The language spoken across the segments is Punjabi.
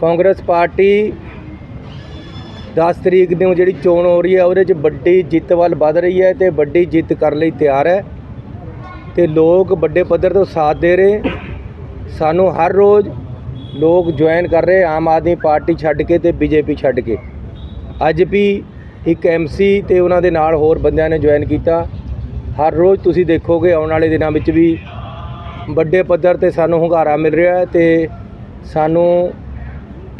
ਕਾਂਗਰਸ ਪਾਰਟੀ 10 ਤਰੀਕ ਨੂੰ ਜਿਹੜੀ ਚੋਣ ਹੋ ਰਹੀ ਹੈ, ਉਹਦੇ 'ਚ ਵੱਡੀ ਜਿੱਤ ਵੱਲ ਵਧ ਰਹੀ ਹੈ ਤੇ ਵੱਡੀ ਜਿੱਤ ਕਰਨ ਲਈ ਤਿਆਰ ਹੈ। ਤੇ ਲੋਕ ਵੱਡੇ ਪੱਧਰ ਤੋਂ ਸਾਥ ਦੇ ਰਹੇ। ਸਾਨੂੰ ਹਰ ਰੋਜ਼ ਲੋਕ ਜੁਆਇਨ ਕਰ ਰਹੇ, ਆਮ ਆਦਮੀ ਪਾਰਟੀ ਛੱਡ ਕੇ ਤੇ ਬੀਜੇਪੀ ਛੱਡ ਕੇ। ਅੱਜ ਵੀ ਇੱਕ ਐਮਸੀ ਤੇ ਉਹਨਾਂ ਦੇ ਨਾਲ ਹੋਰ ਬੰਦਿਆਂ ਨੇ ਜੁਆਇਨ ਕੀਤਾ। ਹਰ ਰੋਜ਼ ਤੁਸੀਂ ਦੇਖੋਗੇ, ਆਉਣ ਵਾਲੇ ਦਿਨਾਂ ਵਿੱਚ ਵੀ ਵੱਡੇ ਪੱਧਰ ਤੇ ਸਾਨੂੰ ਹੁੰਗਾਰਾ ਮਿਲ ਰਿਹਾ ਹੈ ਤੇ ਸਾਨੂੰ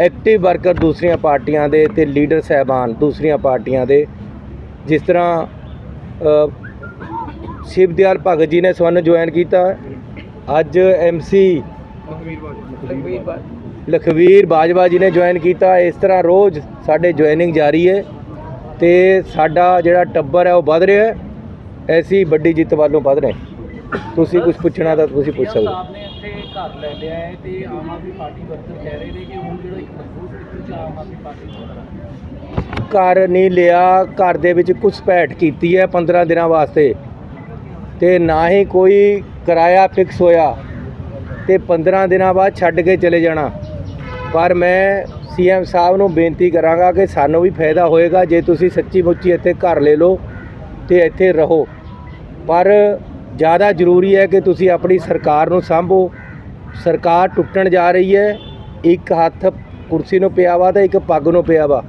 ਐਕਟਿਵ ਵਰਕਰ ਦੂਸਰੀਆਂ ਪਾਰਟੀਆਂ ਦੇ ਤੇ ਲੀਡਰ ਸਹਿਬਾਨ ਦੂਸਰੀਆਂ ਪਾਰਟੀਆਂ ਦੇ। ਜਿਸ ਤਰ੍ਹਾਂ ਅ, ਸ਼ਿਵਦਿਆਲ ਭਗਤ ਜੀ ਨੇ ਸਾਨੂੰ ਜੁਆਇਨ ਕੀਤਾ। ਅੱਜ ਐਮਸੀ ਲਖਵੀਰ ਬਾਜਵਾ ਜੀ ਨੇ ਜੁਆਇਨ ਕੀਤਾ। ਇਸ ਤਰ੍ਹਾਂ ਰੋਜ਼ ਸਾਡੇ ਜੁਆਇਨਿੰਗ ਜਾਰੀ ਹੈ ਤੇ ਸਾਡਾ ਜਿਹੜਾ ਟੱਬਰ ਹੈ ਉਹ ਵੱਧ ਰਿਹਾ। ਹੈ ਐਸੀ ਵੱਡੀ ਜਿੱਤ ਵੱਲੋਂ ਵੱਧ ਰਹੇ। ਤੁਸੀਂ ਕੁਝ ਪੁੱਛਣਾ ਤਾਂ ਤੁਸੀਂ ਪੁੱਛ ਸਕਦੇ ਹੋ। ਸਾਹਿਬ ਨੇ ਇੱਥੇ ਘਰ ਲੈ ਲਿਆ ਹੈ ਤੇ ਆਮ ਆਦਮੀ ਪਾਰਟੀ ਵਰਕਰ ਕਹਿ ਰਹੇ ਨੇ ਕਿ ਹੁਣ ਜਿਹੜਾ ਇੱਕ ਮਜ਼ਬੂਤ ਸਥਿਤੀ ਚ ਆਮ ਆਦਮੀ ਪਾਰਟੀ ਘਰ ਨਹੀਂ ਲਿਆ ਘਰ ਦੇ ਵਿੱਚ ਕੁਝ ਭੈਟ ਕੀਤੀ ਹੈ 15 ਦਿਨਾਂ ਵਾਸਤੇ ਤੇ ਨਾ ਹੀ ਕੋਈ ਕਿਰਾਇਆ ਫਿਕਸ ਹੋਇਆ ਤੇ 15 ਦਿਨਾਂ ਬਾਅਦ ਛੱਡ ਕੇ ਚਲੇ ਜਾਣਾ। ਪਰ ਮੈਂ ਸੀਐਮ ਸਾਹਿਬ ਨੂੰ ਬੇਨਤੀ ਕਰਾਂਗਾ ਕਿ ਸਾਨੂੰ ਵੀ ਫਾਇਦਾ ਹੋਏਗਾ ਜੇ ਤੁਸੀਂ ਸੱਚੀ ਮੁੱਚੀ ਇੱਥੇ ਘਰ ਲੈ ਲਓ ਤੇ ਇੱਥੇ ਰਹੋ। ਪਰ ਜ਼ਿਆਦਾ ਜ਼ਰੂਰੀ ਹੈ ਕਿ ਤੁਸੀਂ ਆਪਣੀ ਸਰਕਾਰ ਨੂੰ ਸੰਭੋ। ਸਰਕਾਰ ਟੁੱਟਣ ਜਾ ਰਹੀ ਹੈ। ਇੱਕ ਹੱਥ ਕੁਰਸੀ ਨੂੰ ਪਿਆ ਵਾ ਤੇ ਇੱਕ ਪੱਗ ਨੂੰ ਪਿਆ ਵਾ।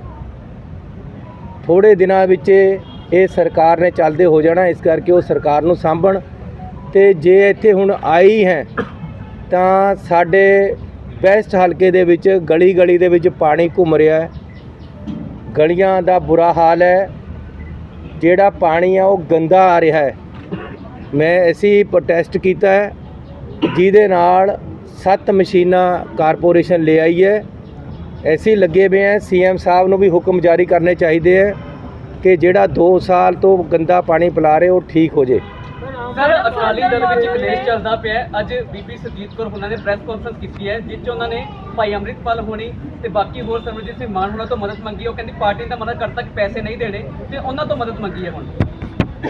ਥੋੜੇ ਦਿਨਾਂ ਵਿੱਚ ਇਹ ਸਰਕਾਰ ਨੇ ਚੱਲਦੇ ਹੋ ਜਾਣਾ, ਇਸ ਕਰਕੇ ਉਹ ਸਰਕਾਰ ਨੂੰ ਸਾਂਭਣ। ਤੇ ਜੇ ਇੱਥੇ ਹੁਣ ਆਈ ਹੈ, ਤਾਂ ਸਾਡੇ ਵੈਸਟ ਹਲਕੇ ਦੇ ਵਿੱਚ ਗਲੀ ਗਲੀ ਦੇ ਵਿੱਚ ਪਾਣੀ ਘੁੰਮ ਰਿਹਾ ਹੈ। ਗਲੀਆਂ ਦਾ ਬੁਰਾ ਹਾਲ ਹੈ। ਜਿਹੜਾ ਪਾਣੀ ਆ ਉਹ ਗੰਦਾ ਆ ਰਿਹਾ ਹੈ। ਮੈਂ ਐਸੀ ਪ੍ਰੋਟੈਸਟ ਕੀਤਾ ਹੈ, ਜਿਹਦੇ ਨਾਲ ਸੱਤ ਮਸ਼ੀਨਾਂ ਕਾਰਪੋਰੇਸ਼ਨ ਲੈ ਆਈ ਹੈ। ਐਸੀ ਲੱਗੇ ਹੋਏ ਹੈ, ਸੀਐਮ ਸਾਹਿਬ ਨੂੰ ਵੀ ਹੁਕਮ ਜਾਰੀ ਕਰਨੇ ਚਾਹੀਦੇ ਹੈ ਕਿ ਜਿਹੜਾ 2 ਸਾਲ ਤੋਂ ਗੰਦਾ ਪਾਣੀ ਪਿਲਾ ਰਹੇ, ਉਹ ਠੀਕ ਹੋ ਜੇ। ਸਰ, ਅਕਾਲੀ ਦਲ ਵਿੱਚ ਕਲੇਸ਼ ਚੱਲਦਾ ਪਿਆ ਹੈ। ਅੱਜ ਬੀਬੀ ਸਰਜੀਤ ਕੌਰ ਉਹਨਾਂ ਨੇ ਪ੍ਰੈਸ ਕਾਨਫਰੰਸ ਕੀਤੀ ਹੈ, ਜਿਸ 'ਚ ਉਹਨਾਂ ਨੇ ਭਾਈ ਅੰਮ੍ਰਿਤਪਾਲ ਹੋਣੀ ਤੇ ਬਾਕੀ ਹੋਰ ਸਰਵਜੀਤ ਸਿੰਘ ਮਾਨ ਹੋਣਾ ਤੋਂ ਮਦਦ ਮੰਗੀ। ਉਹ ਕਹਿੰਦੀ ਪਾਰਟੀ ਦਾ ਮਦਦ ਕਰਤਾ ਕਿ ਪੈਸੇ ਨਹੀਂ ਦੇਣੇ ਤੇ ਉਹਨਾਂ ਤੋਂ ਮਦਦ ਮੰਗੀ ਹੈ ਹੁਣ।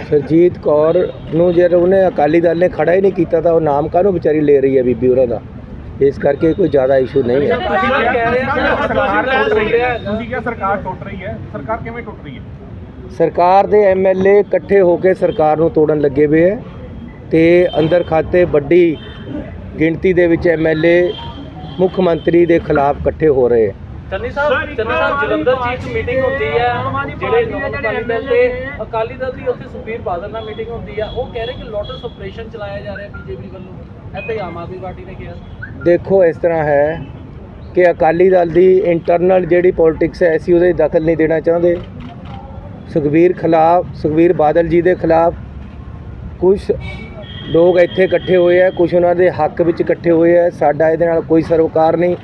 ਸਰਜੀਤ ਕੌਰ ਨੂੰ ਜੇ ਉਹਨੇ ਅਕਾਲੀ ਦਲ ਨੇ ਖੜਾ ਹੀ ਨਹੀਂ ਕੀਤਾ ਤਾਂ ਉਹ ਨਾਮ ਕਾਹਨੂੰ ਵਿਚਾਰੀ ਲੈ ਰਹੀ ਹੈ ਬੀਬੀ ਉਹਨਾਂ ਦਾ? ਇਸ ਕਰਕੇ ਕੋਈ ਜ਼ਿਆਦਾ ਇਸ਼ੂ ਨਹੀਂ ਹੈ। ਤੁਸੀਂ ਕੀ ਕਹਿ ਰਹੇ ਹੋ? ਸਰਕਾਰ ਟੁੱਟ ਰਹੀ ਹੈ। ਤੁਸੀਂ ਕਿਹਾ ਸਰਕਾਰ ਟੁੱਟ ਰਹੀ ਹੈ। ਸਰਕਾਰ ਕਿਵੇਂ ਟੁੱਟ ਰਹੀ ਹੈ? ਸਰਕਾਰ ਦੇ ਐਮਐਲਏ ਇਕੱਠੇ ਹੋ ਕੇ ਸਰਕਾਰ ਨੂੰ ਤੋੜਨ ਲੱਗੇ ਹੋਏ ਹੈ ਤੇ ਅੰਦਰ ਖਾਤੇ ਵੱਡੀ ਗਿਣਤੀ ਦੇ ਵਿੱਚ ਐਮਐਲਏ ਮੁੱਖ ਮੰਤਰੀ ਦੇ ਖਿਲਾਫ ਇਕੱਠੇ ਹੋ ਰਹੇ ਹੈ। ਚੰਨੀ ਸਾਹਿਬ ਚੰਨੀ ਸਾਹਿਬ ਜਲੰਧਰ 'ਚ ਇੱਕ ਮੀਟਿੰਗ ਹੁੰਦੀ ਹੈ ਜਿਹੜੇ ਅਕਾਲੀ ਦਲ ਤੇ ਅਕਾਲੀ ਦਲ ਦੀ ਉੱਥੇ ਸੁਖਬੀਰ ਬਾਦਲ ਨਾਲ ਮੀਟਿੰਗ ਹੁੰਦੀ ਹੈ ਉਹ ਕਹਿ ਰਹੇ ਕਿ ਲੋਟਸ ਆਪਰੇਸ਼ਨ ਚਲਾਇਆ ਜਾ ਰਿਹਾ ਬੀਜੇਪੀ ਵੱਲੋਂ। ਇੱਥੇ ਆਮ ਆਦਮੀ ਪਾਰਟੀ ਨੇ ਕਿਹਾ। ਦੇਖੋ ਇਸ ਤਰ੍ਹਾਂ ਹੈ ਕਿ ਅਕਾਲੀ ਦਲ ਦੀ ਇੰਟਰਨਲ ਜਿਹੜੀ ਪੋਲਿਟਿਕਸ ਹੈ ਅਸੀਂ ਉਹਦੇ ਦਖਲ ਨਹੀਂ ਦੇਣਾ ਚਾਹੁੰਦੇ। ਸੁਖਬੀਰ ਖਿਲਾਫ ਸੁਖਬੀਰ ਬਾਦਲ ਜੀ ਦੇ ਖਿਲਾਫ ਕੁਝ ਲੋਕ ਇੱਥੇ ਇਕੱਠੇ ਹੋਏ ਆ ਕੁਝ ਉਹਨਾਂ ਦੇ ਹੱਕ ਵਿੱਚ ਇਕੱਠੇ ਹੋਏ ਆ। ਸਾਡਾ ਇਹਦੇ ਨਾਲ ਕੋਈ ਸਰੋਕਾਰ ਨਹੀਂ।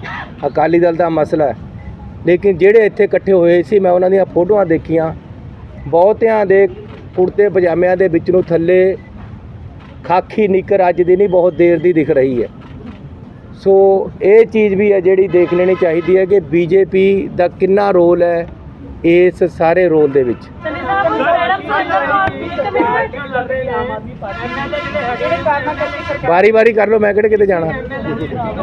ਅਕਾਲੀ ਦਲ ਦਾ ਮਸਲਾ ਹੈ। ਲੇਕਿਨ ਜਿਹੜੇ ਇੱਥੇ ਇਕੱਠੇ ਹੋਏ ਸੀ, ਮੈਂ ਉਹਨਾਂ ਦੀਆਂ ਫੋਟੋਆਂ ਦੇਖੀਆਂ। ਬਹੁਤਿਆਂ ਦੇ ਕੁੜਤੇ ਪਜਾਮਿਆਂ ਦੇ ਵਿੱਚ ਨੂੰ ਥੱਲੇ ਖਾਕੀ ਨਿੱਕਰ ਅੱਜ ਦੀ ਨਹੀਂ, ਬਹੁਤ ਦੇਰ ਦੀ ਦਿਖ ਰਹੀ ਹੈ। ਸੋ ਇਹ ਚੀਜ਼ ਵੀ ਹੈ ਜਿਹੜੀ ਦੇਖ ਲੈਣੀ ਚਾਹੀਦੀ ਹੈ ਕਿ ਬੀਜੇਪੀ ਦਾ ਕਿੰਨਾ ਰੋਲ ਹੈ ਇਸ ਸਾਰੇ ਰੋਲ ਦੇ ਵਿੱਚ। ਵਾਰੀ ਵਾਰੀ ਕਰ ਲਓ, ਮੈਂ ਕਿਹੜੇ ਕਿਤੇ ਜਾਣਾ?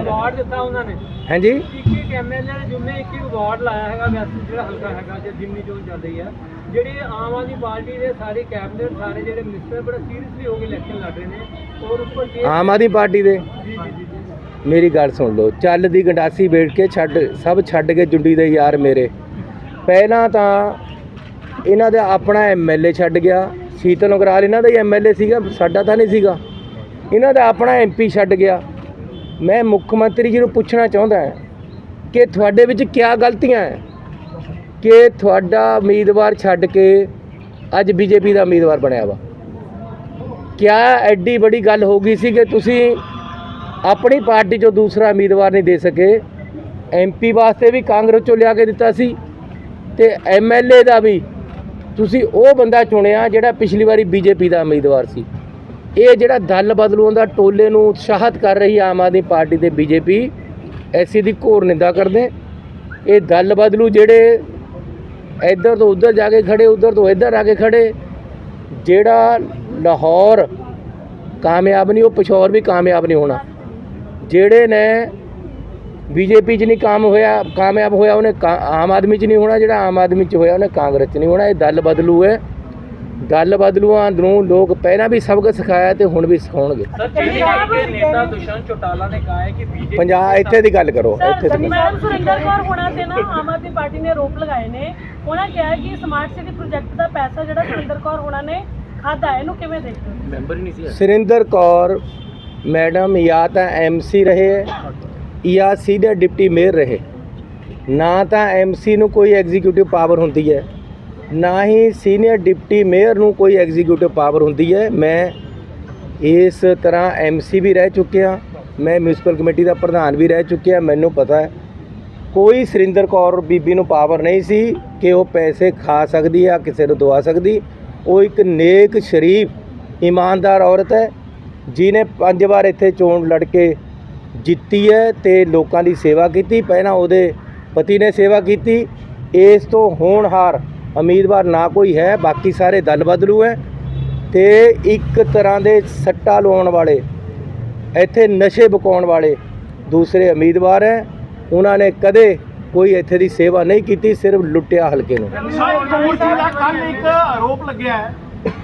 ਅਵਾਰਡ ਦਿੱਤਾ ਉਹਨਾਂ ਨੇ ਹਾਂਜੀ? ਇੱਕ ਇੱਕ ਐਮਐਲਏ ਨੇ ਜੁਮੇ ਇੱਕ ਇੱਕ ਅਵਾਰਡ ਲਾਇਆ ਹੈਗਾ ਵੈਸੇ ਜਿਹੜਾ ਹਲਕਾ ਹੈਗਾ ਜੇ ਜਿੰਨੀ ਚੋਣ ਚੱਲ ਰਹੀ ਹੈ ਜਿਹੜੀ ਆਮ ਆਦਮੀ ਪਾਰਟੀ ਦੇ। ਸਾਰੇ ਕੈਬਨਿਟ ਸਾਰੇ ਜਿਹੜੇ ਮਿਨਿਸਟਰ ਬੜਾ ਸੀਰੀਅਸਲੀ ਹੋ ਕੇ ਇਲੈਕਸ਼ਨ ਲੜ ਰਹੇ ਨੇ ਔਰ ਉੱਪਰ ਜੇ ਆਮ ਆਦਮੀ ਪਾਰਟੀ ਦੇ ਜੀ ਜੀ ਮੇਰੀ ਗੱਲ ਸੁਣ ਲਓ, ਚੱਲ ਦੀ ਗੰਡਾਸੀ ਬੈਠ ਕੇ ਛੱਡ, ਸਭ ਛੱਡ ਕੇ ਜੁੰਡੀ ਦੇ ਯਾਰ ਮੇਰੇ। ਪਹਿਲਾਂ ਤਾਂ ਇਹਨਾਂ ਦਾ ਆਪਣਾ ਐਮਐਲਏ ਛੱਡ ਗਿਆ, ਸ਼ੀਤਲ ਉਗਰਾਲ ਇਹਨਾਂ ਦਾ ਹੀ ਐਮਐਲਏ ਸੀਗਾ, ਸਾਡਾ ਤਾਂ ਨਹੀਂ ਸੀਗਾ। ਇਹਨਾਂ ਦਾ ਆਪਣਾ ਐਮਪੀ ਛੱਡ ਗਿਆ। ਮੈਂ ਮੁੱਖ ਮੰਤਰੀ ਜੀ ਨੂੰ ਪੁੱਛਣਾ ਚਾਹੁੰਦਾ ਹਾਂ ਕਿ ਤੁਹਾਡੇ ਵਿੱਚ ਕੀ ਗਲਤੀਆਂ ਹੈ? ਕਿ ਤੁਹਾਡਾ ਉਮੀਦਵਾਰ ਛੱਡ ਕੇ ਅੱਜ ਬੀਜੇਪੀ ਦਾ ਉਮੀਦਵਾਰ ਬਣਿਆ ਵਾ? ਕਿਆ ਐਡੀ ਬੜੀ ਗੱਲ ਹੋ ਗਈ ਸੀ ਕਿ ਤੁਸੀਂ ਆਪਣੀ ਪਾਰਟੀ ਚੋਂ ਦੂਸਰਾ ਉਮੀਦਵਾਰ ਨਹੀਂ ਦੇ ਸਕੇ? ਐਮਪੀ ਵਾਸਤੇ ਵੀ ਕਾਂਗਰਸ ਚੋਂ ਲਿਆ ਕੇ ਦਿੱਤਾ ਸੀ ਤੇ ਐਮਐਲਏ ਦਾ ਵੀ ਤੁਸੀਂ ਉਹ ਬੰਦਾ ਚੁਣਿਆ ਜਿਹੜਾ ਪਿਛਲੀ ਵਾਰੀ ਬੀਜੇਪੀ ਦਾ ਉਮੀਦਵਾਰ ਸੀ। ਇਹ ਜਿਹੜਾ ਦਲ ਬਦਲੂਆਂ ਦਾ ਟੋਲੇ ਨੂੰ ਉਤਸ਼ਾਹਤ ਕਰ ਰਹੀ ਆਮ ਆਦਮੀ ਪਾਰਟੀ ਤੇ ਬੀਜੇਪੀ, ਐਸੀ ਦੀ ਘੋਰ ਨਿੰਦਾ ਕਰਦੇ। ਇਹ ਦਲ ਬਦਲੂ ਜਿਹੜੇ ਇੱਧਰ ਤੋਂ ਉੱਧਰ ਜਾ ਕੇ ਖੜੇ, ਉੱਧਰ ਤੋਂ ਇੱਧਰ ਆ ਕੇ ਖੜੇ। ਜਿਹੜਾ ਲਾਹੌਰ ਕਾਮਯਾਬ ਨਹੀਂ, ਉਹ ਪਿਸ਼ੌਰ ਵੀ ਕਾਮਯਾਬ ਨਹੀਂ ਹੋਣਾ। ਜਿਹੜੇ ਨੇ ਬੀਜੇਪੀ 'ਚ ਨਹੀਂ ਕੰਮ ਹੋਇਆ ਕਾਮਯਾਬ ਹੋਇਆ ਉਹਨੇ ਆਮ ਆਦਮੀ 'ਚ ਨਹੀਂ ਹੋਣਾ ਜਿਹੜਾ ਆਮ ਆਦਮੀ 'ਚ ਹੋਇਆ ਉਹਨੇ ਕਾਂਗਰਸ 'ਚ ਨਹੀਂ ਹੋਣਾ ਇਹ ਦਲ ਬਦਲੂ ਹੈ। ਦਲ ਬਦਲੂਆਂ ਨੂੰ ਲੋਕ ਪਹਿਲਾਂ ਵੀ ਸਬਕ ਸਿਖਾਇਆ ਤੇ ਹੁਣ ਵੀ ਸਿਖਾਉਣਗੇ। ਨੇਤਾ ਦੁਸ਼ਯੰਤ ਚੌਟਾਲਾ ਨੇ ਕਹਾ ਹੈ ਕਿ ਬੀਜੇਪੀ ਪੰਜਾਬ ਇੱਥੇ ਦੀ ਗੱਲ ਕਰੋ ਇੱਥੇ ਸਰ ਦੀ ਮੈਡਮ ਸੁਰਿੰਦਰ ਕੌਰ ਹੋਣਾ ਤੇ ਨਾ ਆਮ ਆਦਮੀ ਪਾਰਟੀ ਨੇ ਆਰੋਪ ਲਗਾਏ ਨੇ। ਉਹਨਾਂ ਕਿਹਾ ਕਿ ਸਮਾਰਟ ਸਿਟੀ ਪ੍ਰੋਜੈਕਟ ਦਾ ਪੈਸਾ ਜਿਹੜਾ ਸੁਰਿੰਦਰ ਕੌਰ ਹੋਣਾ ਨੇ ਖਾਦਾ ਇਹਨੂੰ ਕਿਵੇਂ ਦੇਖਦੇ ਹੋ? ਸੁਰਿੰਦਰ ਕੌਰ ਮੈਡਮ ਜਾਂ ਤਾਂ ਐਮਸੀ ਰਹੇ ਜਾਂ ਸੀਨੀਅਰ ਡਿਪਟੀ ਮੇਅਰ ਰਹੇ। ਨਾ ਤਾਂ ਐਮਸੀ ਨੂੰ ਕੋਈ ਐਗਜ਼ੀਕਿਊਟਿਵ ਪਾਵਰ ਹੁੰਦੀ ਹੈ, ਨਾ ਹੀ ਸੀਨੀਅਰ ਡਿਪਟੀ ਮੇਅਰ ਨੂੰ ਕੋਈ ਐਗਜ਼ੀਕਿਊਟਿਵ ਪਾਵਰ ਹੁੰਦੀ ਹੈ। ਮੈਂ ਇਸ ਤਰ੍ਹਾਂ ਐਮਸੀ ਵੀ ਰਹਿ ਚੁੱਕਿਆ, ਮੈਂ ਮਿਊਨਿਸਪਲ ਕਮੇਟੀ ਦਾ ਪ੍ਰਧਾਨ ਵੀ ਰਹਿ ਚੁੱਕਿਆ। ਮੈਨੂੰ ਪਤਾ ਹੈ, ਕੋਈ ਸੁਰਿੰਦਰ ਕੌਰ ਬੀਬੀ ਨੂੰ ਪਾਵਰ ਨਹੀਂ ਸੀ ਕਿ ਉਹ ਪੈਸੇ ਖਾ ਸਕਦੀ ਆ ਕਿਸੇ ਨੂੰ ਦਵਾ ਸਕਦੀ। ਉਹ ਇੱਕ ਨੇਕ ਸ਼ਰੀਫ, ਇਮਾਨਦਾਰ ਔਰਤ ਹੈ ਜਿਨੇ ਪੰਜ ਵਾਰ ਇੱਥੇ ਚੋਣ ਲੜ ਕੇ ਜਿੱਤੀ ਹੈ ਤੇ ਲੋਕਾਂ ਦੀ ਸੇਵਾ ਕੀਤੀ। ਪਹਿਲਾਂ ਉਹਦੇ ਪਤੀ ਨੇ ਸੇਵਾ ਕੀਤੀ। ਇਸ ਤੋਂ ਹੋਣਹਾਰ ਉਮੀਦਵਾਰ ਨਾ ਕੋਈ ਹੈ, ਬਾਕੀ ਸਾਰੇ ਦਲ ਬਦਲੂ ਹੈ। ਤੇ ਇੱਕ ਤਰ੍ਹਾਂ ਦੇ ਸੱਟਾ ਲਾਉਣ ਵਾਲੇ, ਇੱਥੇ ਨਸ਼ੇ ਬਕਾਉਣ ਵਾਲੇ ਦੂਸਰੇ ਉਮੀਦਵਾਰ ਹੈ। ਉਹਨਾਂ ਨੇ ਕਦੇ ਕੋਈ ਇੱਥੇ ਦੀ ਸੇਵਾ ਨਹੀਂ ਕੀਤੀ, ਸਿਰਫ ਲੁੱਟਿਆ ਹਲਕੇ ਨੂੰ। ਕਪੂਰ ਜੀ ਦਾ ਕੱਲ ਇੱਕ ਆਰੋਪ ਲੱਗਿਆ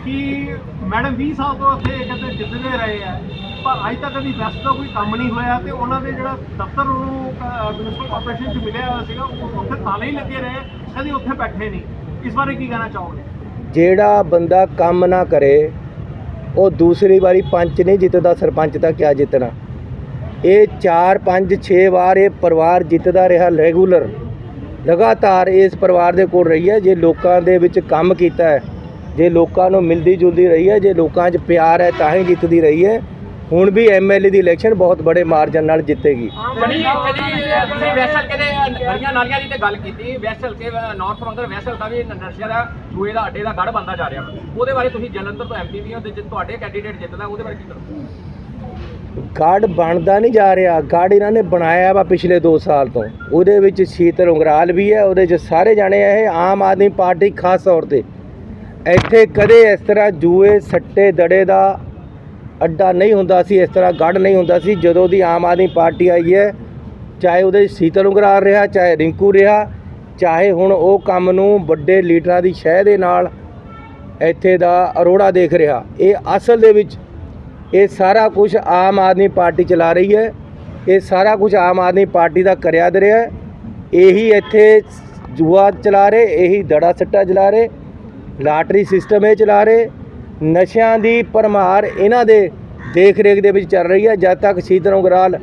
ਕਿ ਮੈਡਮ 20 ਸਾਲ ਤੋਂ ਉੱਥੇ ਕਹਿੰਦੇ ਜਿੱਤਦੇ ਰਹੇ ਆ। ਪਰ ਅੱਜ ਤੱਕ ਕਦੀ ਵੈਸਟ ਦਾ ਕੋਈ ਕੰਮ ਨਹੀਂ ਹੋਇਆ ਤੇ ਉਹਨਾਂ ਦੇ ਜਿਹੜਾ ਦਫ਼ਤਰ ਉਹਨੂੰ ਮਿਊਨਿਸਪਲ ਕਾਰਪੋਰੇਸ਼ਨ ਚ ਮਿਲਿਆ ਹੋਇਆ ਸੀਗਾ, ਉਹ ਉੱਥੇ ਤਾਲੇ ਹੀ ਲੱਗੇ ਰਹੇ ਕਦੀ ਉੱਥੇ ਬੈਠੇ ਨਹੀਂ। ਇਸ ਬਾਰੇ ਕੀ ਕਹਿਣਾ ਚਾਹੋਗੇ? ਜਿਹੜਾ ਬੰਦਾ ਕੰਮ ਨਾ ਕਰੇ, ਉਹ ਦੂਸਰੀ ਵਾਰੀ ਪੰਚ ਨਹੀਂ ਜਿੱਤਦਾ, ਸਰਪੰਚ ਤਾਂ ਕਿਆ ਜਿੱਤਣਾ? ਇਹ 4 5 6 ਵਾਰ ਇਹ ਪਰਿਵਾਰ ਜਿੱਤਦਾ ਰਿਹਾ ਰੈਗੂਲਰ। ਲਗਾਤਾਰ ਇਸ ਪਰਿਵਾਰ ਦੇ ਕੋਲ ਰਹੀ ਹੈ, ਜੇ ਲੋਕਾਂ ਦੇ ਵਿੱਚ ਕੰਮ ਕੀਤਾ ਹੈ, ਜੇ ਲੋਕਾਂ ਨੂੰ ਮਿਲਦੀ ਜੁਲਦੀ ਰਹੀ ਹੈ, ਜੇ ਲੋਕਾਂ 'ਚ ਪਿਆਰ ਹੈ, ਤਾਂ ਹੀ ਜਿੱਤਦੀ ਰਹੀ ਹੈ। ਹੁਣ ਵੀ ਐਮਐਲਏ ਦੀ ਇਲੈਕਸ਼ਨ ਬਹੁਤ ਬੜੇ ਮਾਰਜਨ ਨਾਲ ਜਿੱਤੇਗੀ। ਬੜੀ ਜਿਹੜੀ ਤੁਸੀਂ ਵੈਸਲ ਕਹਿੰਦੇ ਗਲੀਆਂ ਨਾਲੀਆਂ ਦੀ ਤੇ ਗੱਲ ਕੀਤੀ ਵੈਸਲ ਕੇ ਨਾਰਥ ਬੰਗਰ ਵੈਸਲ ਦਾ ਵੀ ਨਰਸਿਆ ਦਾ ਦੂਏ ਦਾ ਅੱਡੇ ਦਾ ਗੜ ਬੰਦਾ ਜਾ ਰਿਹਾ। ਉਹਦੇ ਬਾਰੇ ਤੁਸੀਂ ਜਲੰਧਰ ਤੋਂ ਐਮਪੀ ਵੀ ਹੋ ਤੇ ਜੇ ਤੁਹਾਡੇ ਕੈਂਡੀਡੇਟ ਜਿੱਤਦਾ ਉਹਦੇ ਬਾਰੇ ਕੀ ਕਰੋਗੇ? ਗੜ ਬਣਦਾ ਨਹੀਂ ਜਾ ਰਿਹਾ। ਗੜ ਇਹਨਾਂ ਨੇ ਬਣਾਇਆ ਵਾ ਪਿਛਲੇ 2 ਸਾਲ ਤੋਂ। ਉਹਦੇ ਵਿੱਚ ਸ਼ੀਤਲ ਉਂਗਰਾਲ ਵੀ ਹੈ ਉਹਦੇ 'ਚ ਸਾਰੇ ਜਾਣੇ ਇਹ ਆਮ ਆਦਮੀ ਪਾਰਟੀ ਖਾਸ ਤੌਰ ਤੇ। ਇੱਥੇ ਕਦੇ ਇਸ ਤਰ੍ਹਾਂ ਜੂਏ ਸੱਟੇ ਦੜੇ ਦਾ ਅੱਡਾ ਨਹੀਂ ਹੁੰਦਾ ਸੀ, ਇਸ ਤਰ੍ਹਾਂ ਗੜ ਨਹੀਂ ਹੁੰਦਾ ਸੀ, ਜਦੋਂ ਦੀ ਆਮ ਆਦਮੀ ਪਾਰਟੀ ਆਈ ਹੈ, ਚਾਹੇ ਉਹਦੇ ਸ਼ੀਤਲ ਉਂਗਰਾਲ ਰਿਹਾ, ਚਾਹੇ ਰਿੰਕੂ ਰਿਹਾ, ਚਾਹੇ ਹੁਣ ਉਹ ਕੰਮ ਨੂੰ ਵੱਡੇ ਲੀਡਰਾਂ ਦੀ ਸ਼ਹਿ ਦੇ ਨਾਲ ਇੱਥੇ ਦਾ ਅਰੋੜਾ ਦੇਖ ਰਿਹਾ। ਇਹ ਅਸਲ ਦੇ ਵਿੱਚ ਇਹ ਸਾਰਾ ਕੁਝ ਆਮ ਆਦਮੀ ਪਾਰਟੀ ਚਲਾ ਰਹੀ ਹੈ, ਇਹ ਸਾਰਾ ਕੁਝ ਆਮ ਆਦਮੀ ਪਾਰਟੀ ਦਾ ਕਰਿਆ ਦੇ ਰਿਹਾ ਇਹੀ ਇੱਥੇ ਜੂਆ ਚਲਾ ਰਹੇ, ਇਹੀ ਦੜਾ ਸੱਟਾ ਚਲਾ ਰਹੇ, ਲਾਟਰੀ ਸਿਸਟਮ ਇਹ ਚਲਾ ਰਹੇ ਨਸ਼ਿਆਂ ਦੀ ਪਰਮਾਰ ਇਹਨਾਂ ਦੇ ਦੇਖ ਰੇਖ ਦੇ ਵਿੱਚ ਚੱਲ ਰਹੀ ਹੈ। ਜਦ ਤੱਕ ਸ਼ੀਤਲ ਉਂਗਰਾਲ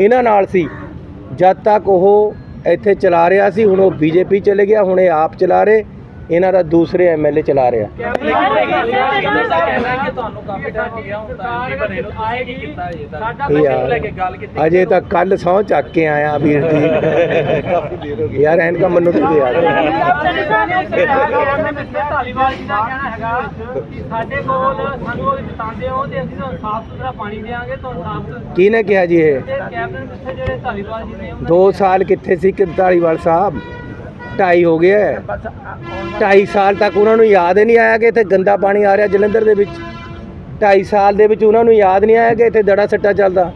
ਇਹਨਾਂ ਨਾਲ ਸੀ, ਜਦ ਤੱਕ ਉਹ ਇੱਥੇ ਚਲਾ ਰਿਹਾ ਸੀ, ਹੁਣ ਉਹ ਬੀਜੇਪੀ ਚਲੇ ਗਿਆ, ਹੁਣ ਇਹ ਆਪ ਚਲਾ ਰਹੇ। ਇਹਨਾਂ ਦਾ ਦੂਸਰੇ ਐਮਐਲਏ ਚਲਾ ਰਿਹਾ। ਯਾਰ ਅਜੇ ਤਾਂ ਕੱਲ ਸਹੁੰ ਚੱਕ ਕੇ ਆਇਆ ਵੀਰ ਜੀ। ਯਾਰ ਐਨਕਾ ਮੰਨੂ ਤੇ ਯਾਰ ਧਾਲੀਵਾਲ ਜੀ ਦਾ ਕਹਿਣਾ ਹੈਗਾ ਕਿ ਸਾਡੇ ਕੋਲ ਸਾਨੂੰ ਉਹ ਜਿਤਾਉਂਦੇ ਹੋ ਤੇ ਅਸੀਂ ਤੁਹਾਨੂੰ ਸਾਫ਼ ਸੁਥਰਾ ਪਾਣੀ ਦੇਵਾਂਗੇ ਤੁਹਾਨੂੰ ਸਾਫ਼ ਕਿਹਨੇ ਕਿਹਾ ਜੀ ਇਹ? ਪਿੱਛੇ ਜਿਹੜੇ ਧਾਲੀਵਾਲ ਜੀ ਨੇ 2 ਸਾਲ ਕਿੱਥੇ ਸੀ ਕਿ ਧਾਲੀਵਾਲ ਸਾਹਿਬ? ਢਾਈ ਹੋ ਗਿਆ ਹੈ। ਢਾਈ ਸਾਲ ਤੱਕ ਉਹਨਾਂ ਨੂੰ ਯਾਦ ਹੀ ਨਹੀਂ ਆਇਆ ਕਿ ਇੱਥੇ ਗੰਦਾ ਪਾਣੀ ਆ ਰਿਹਾ ਜਲੰਧਰ ਦੇ ਵਿੱਚ। ਢਾਈ ਸਾਲ ਦੇ ਵਿੱਚ ਉਹਨਾਂ ਨੂੰ ਯਾਦ ਨਹੀਂ ਆਇਆ ਕਿ ਇੱਥੇ ਦੜਾ ਸੱਟਾ ਚੱਲਦਾ।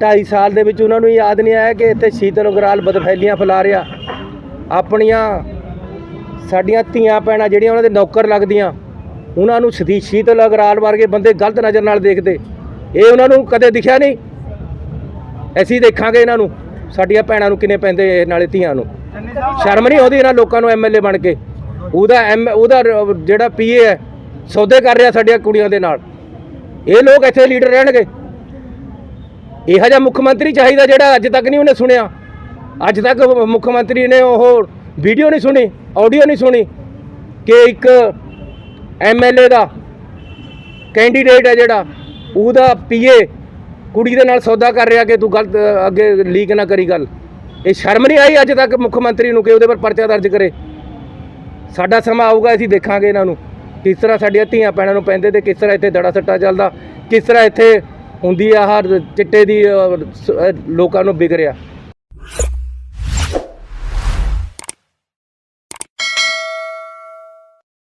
ਢਾਈ ਸਾਲ ਦੇ ਵਿੱਚ ਉਹਨਾਂ ਨੂੰ ਯਾਦ ਨਹੀਂ ਆਇਆ ਕਿ ਇੱਥੇ ਸ਼ੀਤਲ ਉਗਰਾਲ ਬਦਫੈਲੀਆਂ ਫੈਲਾ ਰਿਹਾ। ਆਪਣੀਆਂ ਸਾਡੀਆਂ ਧੀਆਂ ਭੈਣਾਂ ਜਿਹੜੀਆਂ ਉਹਨਾਂ ਦੇ ਨੌਕਰ ਲੱਗਦੀਆਂ ਉਹਨਾਂ ਨੂੰ ਸਦੀ ਸ਼ੀਤਲ ਅਗਰਾਲ ਵਰਗੇ ਬੰਦੇ ਗਲਤ ਨਜ਼ਰ ਨਾਲ ਦੇਖਦੇ। ਇਹ ਉਹਨਾਂ ਨੂੰ ਕਦੇ ਦਿਖਿਆ ਨਹੀਂ। ਅਸੀਂ ਦੇਖਾਂਗੇ ਇਹਨਾਂ ਨੂੰ ਸਾਡੀਆਂ ਭੈਣਾਂ ਨੂੰ ਕਿੰਨੇ ਪੈਂਦੇ ਇਹ ਨਾਲੇ ਧੀਆਂ ਨੂੰ। ਸ਼ਰਮ ਨਹੀਂ ਆਉਂਦੀ ਇਹਨਾਂ ਲੋਕਾਂ ਨੂੰ ਐਮਐਲਏ ਬਣ ਕੇ। ਉਹਦਾ ਐਮ, ਉਹਦਾ ਰ- ਜਿਹੜਾ ਪੀਏ ਹੈ, ਸੌਦੇ ਕਰ ਰਿਹਾ ਸਾਡੀਆਂ ਕੁੜੀਆਂ ਦੇ ਨਾਲ। ਇਹ ਲੋਕ ਇੱਥੇ ਲੀਡਰ ਰਹਿਣਗੇ। ਇਹੋ ਜਿਹਾ ਮੁੱਖ ਮੰਤਰੀ ਚਾਹੀਦਾ ਜਿਹੜਾ ਅੱਜ ਤੱਕ ਨਹੀਂ ਉਹਨੇ ਸੁਣਿਆ। ਅੱਜ ਤੱਕ ਮੁੱਖ ਮੰਤਰੀ ਨੇ ਉਹ ਵੀਡੀਓ ਨਹੀਂ ਸੁਣੀ, ਆਡੀਓ ਨਹੀਂ ਸੁਣੀ ਕਿ ਇੱਕ ਐਮਐਲਏ ਦਾ ਕੈਂਡੀਡੇਟ ਹੈ ਜਿਹੜਾ, ਉਹਦਾ ਪੀਏ ਕੁੜੀ ਦੇ ਨਾਲ ਸੌਦਾ ਕਰ ਰਿਹਾ ਕਿ ਤੂੰ ਗਲਤ, ਅੱਗੇ ਲੀਕ ਨਾ ਕਰੀ ਗੱਲ। ਇਹ ਸ਼ਰਮ ਨਹੀਂ ਆਈ ਅੱਜ ਤੱਕ ਮੁੱਖ ਮੰਤਰੀ ਨੂੰ ਕਿ ਉਹਦੇ ਪਰ ਪਰਚਾ ਦਰਜ ਕਰੇ? ਸਾਡਾ ਸਮਾਂ ਆਊਗਾ, ਅਸੀਂ ਦੇਖਾਂਗੇ ਇਹਨਾਂ ਨੂੰ। ਕਿਸ ਤਰ੍ਹਾਂ ਸਾਡੀਆਂ ਧੀਆਂ ਪੈਣਾਂ ਨੂੰ ਪੈਂਦੇ ਤੇ ਕਿਸ ਤਰ੍ਹਾਂ ਇੱਥੇ ਦੜਾ ਸੱਟਾ ਚੱਲਦਾ, ਕਿਸ ਤਰ੍ਹਾਂ ਇੱਥੇ ਹੁੰਦੀ ਆ ਹਰ ਚਿੱਟੇ ਦੀ ਲੋਕਾਂ ਨੂੰ ਵਿਕ